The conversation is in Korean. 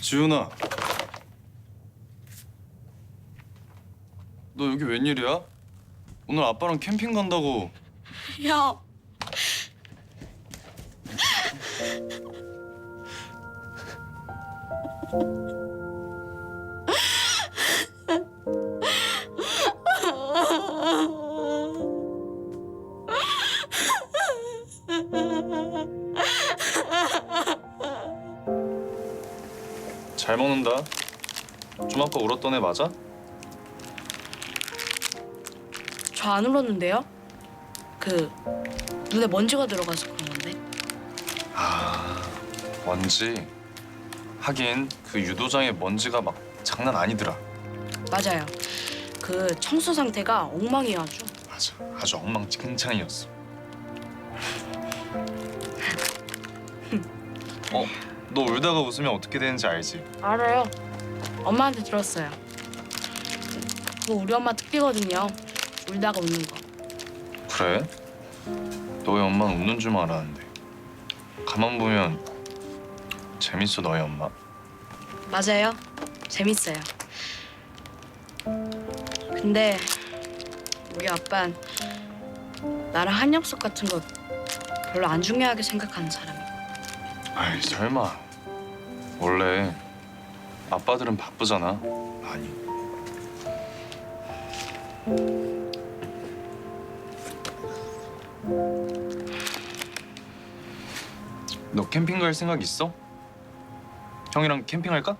지훈아. 너 여기 웬일이야? 오늘 아빠랑 캠핑 간다고. 야, 잘 먹는다. 좀 아까 울었던 애 맞아? 저 안 울었는데요? 그 눈에 먼지가 들어가서 그런 건데. 먼지. 하긴 그 유도장에 먼지가 막 장난 아니더라. 맞아요. 그 청소 상태가 엉망이에요 아주. 맞아. 아주 엉망진창이었어. 어, 너 울다가 웃으면 어떻게 되는지 알지? 알아요. 엄마한테 들었어요. 그거 우리 엄마 특기거든요. 울다가 웃는 거. 그래? 너희 엄마는 웃는 줄 알았는데. 가만 보면 재밌어 너희 엄마. 맞아요. 재밌어요. 근데 우리 아빠는 나랑 한 약속 같은 거 별로 안 중요하게 생각하는 사람이야. 아이 설마. 원래 아빠들은 바쁘잖아. 많이. 너 캠핑 갈 생각 있어? 형이랑 캠핑 할까?